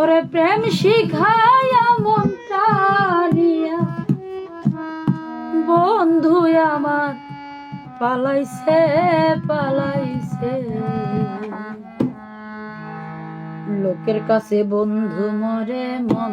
ওরে প্রেম শিখায়া মন টানিয়া। বন্ধু আমার পালাইছে পালাইছে। লোকের কাছে বন্ধু মরে মন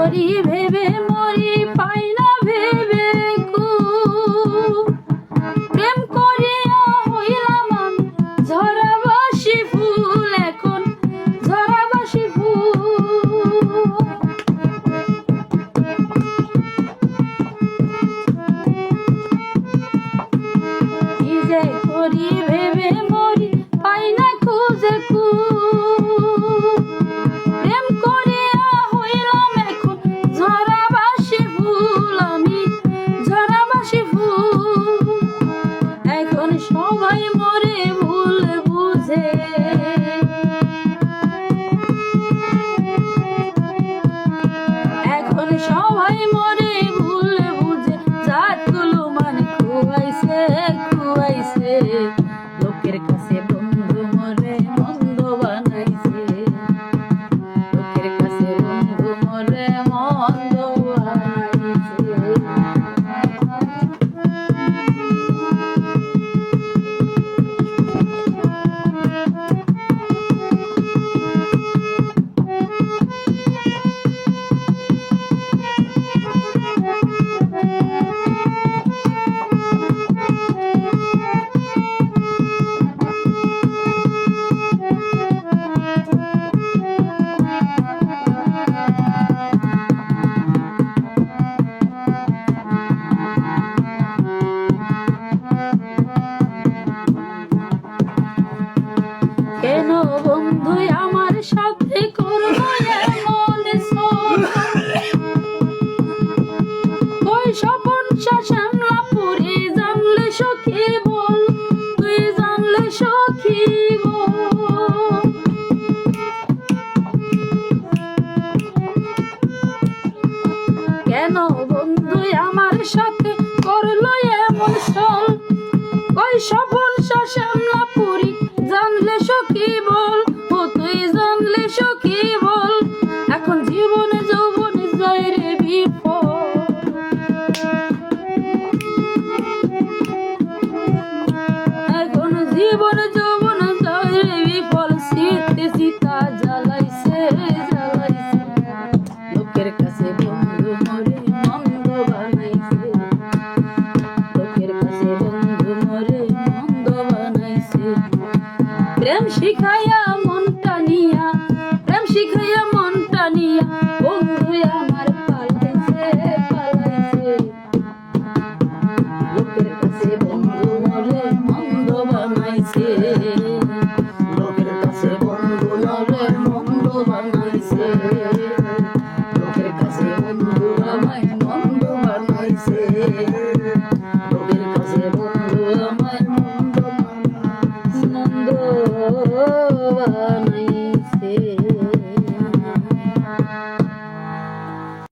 করিবে। স্বপন শাসাংলা পরে জানলে সখী বল, তুই জানলে সখী কেন বন্ধু আমার সাথে করল এমন সল কই স্বপন শাসাংলা পুরী জানলে সখী বল? জীবন